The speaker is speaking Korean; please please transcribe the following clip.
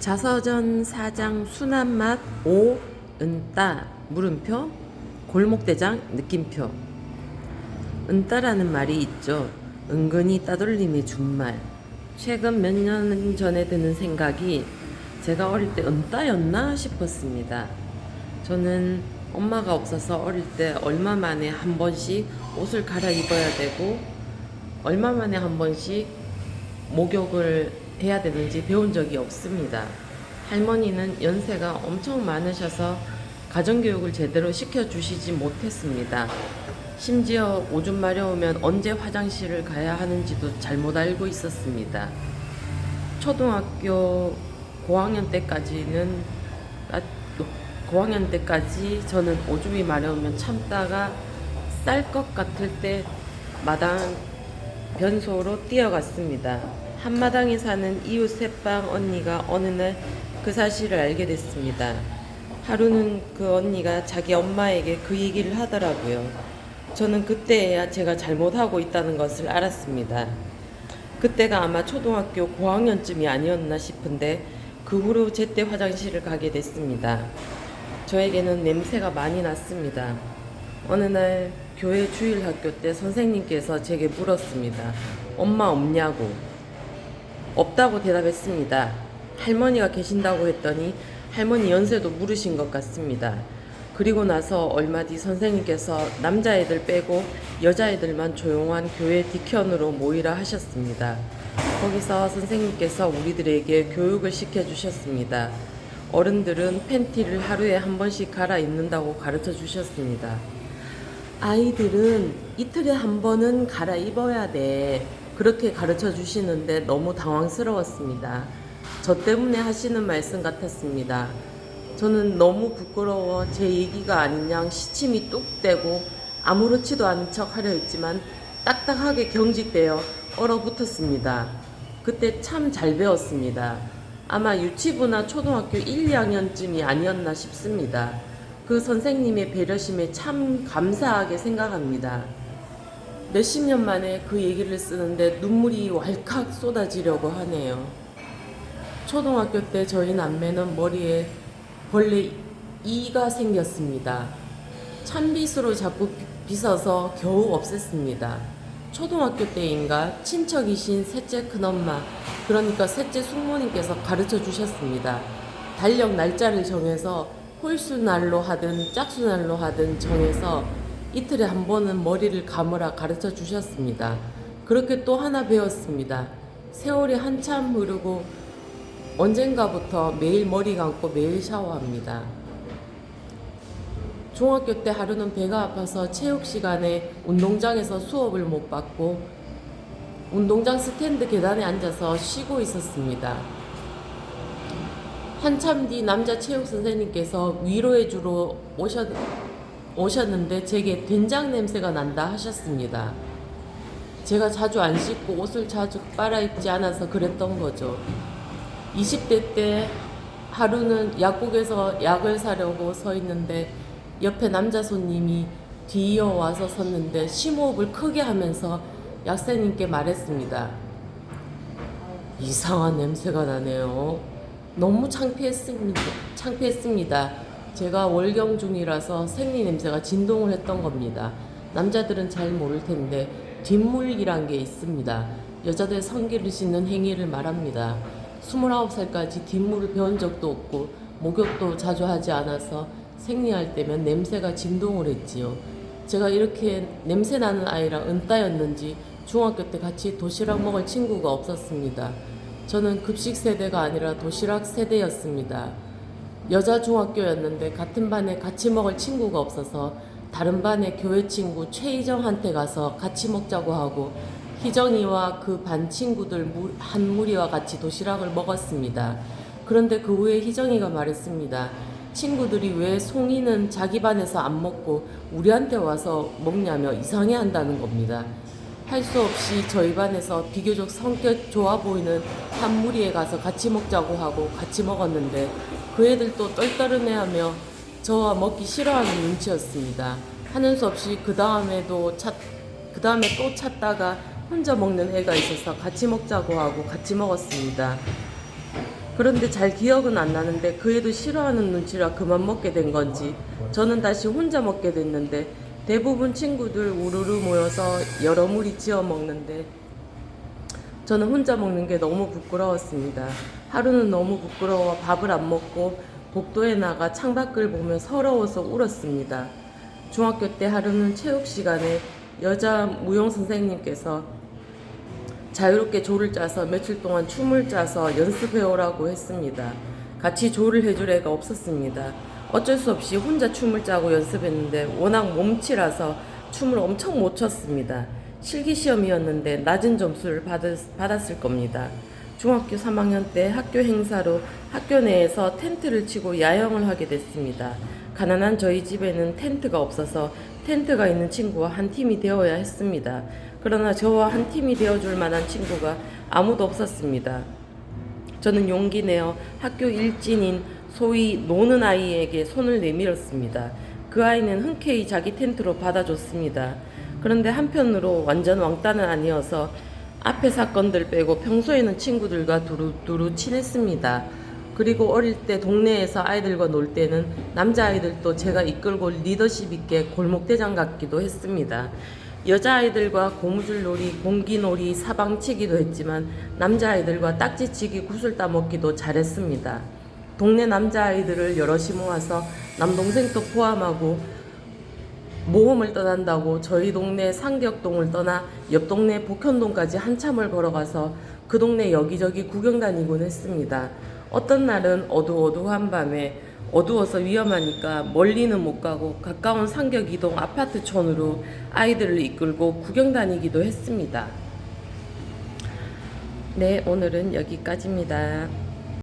자서전 4장 순한맛 5 은따 물음표 골목대장 느낌표 은따라는 말이 있죠. 은근히 따돌림의 준말. 최근 몇 년 전에 드는 생각이 제가 어릴 때 은따였나 싶었습니다. 저는 엄마가 없어서 어릴 때 얼마 만에 한 번씩 옷을 갈아입어야 되고 얼마 만에 한 번씩 목욕을 해야 되는지 배운 적이 없습니다. 할머니는 연세가 엄청 많으셔서 가정교육을 제대로 시켜주시지 못했습니다. 심지어 오줌 마려우면 언제 화장실을 가야 하는지도 잘못 알고 있었습니다. 초등학교 고학년 때까지는 아, 고학년 때까지 저는 오줌이 마려우면 참다가 쌀 것 같을 때 마당 변소로 뛰어갔습니다. 한마당에 사는 이웃 새빵 언니가 어느 날 그 사실을 알게 됐습니다. 하루는 그 언니가 자기 엄마에게 그 얘기를 하더라고요. 저는 그때야 제가 잘못하고 있다는 것을 알았습니다. 그때가 아마 초등학교 고학년쯤이 아니었나 싶은데 그 후로 제때 화장실을 가게 됐습니다. 저에게는 냄새가 많이 났습니다. 어느 날 교회 주일 학교 때 선생님께서 제게 물었습니다. 엄마 없냐고. 없다고 대답했습니다. 할머니가 계신다고 했더니 할머니 연세도 물으신 것 같습니다. 그리고 나서 얼마 뒤 선생님께서 남자애들 빼고 여자애들만 조용한 교회 디켠으로 모이라 하셨습니다. 거기서 선생님께서 우리들에게 교육을 시켜주셨습니다. 어른들은 팬티를 하루에 한 번씩 갈아입는다고 가르쳐 주셨습니다. 아이들은 이틀에 한 번은 갈아입어야 돼. 그렇게 가르쳐 주시는데 너무 당황스러웠습니다. 저 때문에 하시는 말씀 같았습니다. 저는 너무 부끄러워 제 얘기가 아닌 양 시침이 뚝 떼고 아무렇지도 않은 척 하려 했지만 딱딱하게 경직되어 얼어붙었습니다. 그때 참 잘 배웠습니다. 아마 유치부나 초등학교 1, 2학년쯤이 아니었나 싶습니다. 그 선생님의 배려심에 참 감사하게 생각합니다. 몇십 년 만에 그 얘기를 쓰는데 눈물이 왈칵 쏟아지려고 하네요. 초등학교 때 저희 남매는 머리에 벌레 이가 생겼습니다. 찬빗으로 자꾸 빗어서 겨우 없앴습니다. 초등학교 때인가 친척이신 셋째 큰엄마, 그러니까 셋째 숙모님께서 가르쳐 주셨습니다. 달력 날짜를 정해서 홀수날로 하든 짝수날로 하든 정해서 이틀에 한 번은 머리를 감으라 가르쳐 주셨습니다. 그렇게 또 하나 배웠습니다. 세월이 한참 흐르고 언젠가부터 매일 머리 감고 매일 샤워합니다. 중학교 때 하루는 배가 아파서 체육 시간에 운동장에서 수업을 못 받고 운동장 스탠드 계단에 앉아서 쉬고 있었습니다. 한참 뒤 남자 체육 선생님께서 위로해 주러 오셨, 오셨는데 제게 된장 냄새가 난다 하셨습니다. 제가 자주 안 씻고 옷을 자주 빨아입지 않아서 그랬던 거죠. 20대 때 하루는 약국에서 약을 사려고 서 있는데 옆에 남자 손님이 뒤이어 와서 섰는데 심호흡을 크게 하면서 약사님께 말했습니다. 이상한 냄새가 나네요. 너무 창피했습니다. 창피했습니다. 제가 월경 중이라서 생리 냄새가 진동을 했던 겁니다. 남자들은 잘 모를 텐데 뒷물이란 게 있습니다. 여자들 성기를 씻는 행위를 말합니다. 29살까지 뒷물을 배운 적도 없고 목욕도 자주 하지 않아서 생리할 때면 냄새가 진동을 했지요. 제가 이렇게 냄새 나는 아이랑 은따였는지 중학교 때 같이 도시락 먹을 친구가 없었습니다. 저는 급식 세대가 아니라 도시락 세대였습니다. 여자 중학교였는데 같은 반에 같이 먹을 친구가 없어서 다른 반의 교회 친구 최희정한테 가서 같이 먹자고 하고 희정이와 그 반 친구들 무- 한 무리와 같이 도시락을 먹었습니다. 그런데 그 후에 희정이가 말했습니다. 친구들이 왜 송이는 자기 반에서 안 먹고 우리한테 와서 먹냐며 이상해 한다는 겁니다. 할 수 없이 저희 반에서 비교적 성격 좋아 보이는 한 무리에 가서 같이 먹자고 하고 같이 먹었는데 그 애들도 떨떠름해하며 저와 먹기 싫어하는 눈치였습니다. 하는 수 없이 그 다음에도 찾, 그 다음에 또 찾다가 혼자 먹는 애가 있어서 같이 먹자고 하고 같이 먹었습니다. 그런데 잘 기억은 안 나는데 그 애도 싫어하는 눈치라 그만 먹게 된 건지 저는 다시 혼자 먹게 됐는데 대부분 친구들 우르르 모여서 여러 무리 지어 먹는데 저는 혼자 먹는 게 너무 부끄러웠습니다. 하루는 너무 부끄러워 밥을 안 먹고 복도에 나가 창밖을 보며 서러워서 울었습니다. 중학교 때 하루는 체육 시간에 여자 무용 선생님께서 자유롭게 조를 짜서 며칠 동안 춤을 짜서 연습해 오라고 했습니다. 같이 조를 해줄 애가 없었습니다. 어쩔 수 없이 혼자 춤을 짜고 연습했는데 워낙 몸치라서 춤을 엄청 못 췄습니다. 실기 시험이었는데 낮은 점수를 받았, 받았을 겁니다. 중학교 3학년 때 학교 행사로 학교 내에서 텐트를 치고 야영을 하게 됐습니다. 가난한 저희 집에는 텐트가 없어서 텐트가 있는 친구와 한 팀이 되어야 했습니다. 그러나 저와 한 팀이 되어줄 만한 친구가 아무도 없었습니다. 저는 용기 내어 학교 일진인 소위 노는 아이에게 손을 내밀었습니다. 그 아이는 흔쾌히 자기 텐트로 받아줬습니다. 그런데 한편으로 완전 왕따는 아니어서 앞에 사건들 빼고 평소에는 친구들과 두루 두루 친했습니다. 그리고 어릴 때 동네에서 아이들과 놀 때는 남자아이들도 제가 이끌고 리더십 있게 골목대장 같기도 했습니다. 여자아이들과 고무줄 놀이, 공기놀이, 사방치기도 했지만 남자아이들과 딱지치기, 구슬 따먹기도 잘했습니다. 동네 남자아이들을 여럿이 모아서 남동생도 포함하고 모험을 떠난다고 저희 동네 상격동을 떠나 옆 동네 복현동까지 한참을 걸어가서 그 동네 여기저기 구경 다니곤 했습니다. 어떤 날은 어두어두한 밤에 어두워서 위험하니까 멀리는 못 가고 가까운 상격 이동 아파트촌으로 아이들을 이끌고 구경 다니기도 했습니다. 네, 오늘은 여기까지입니다.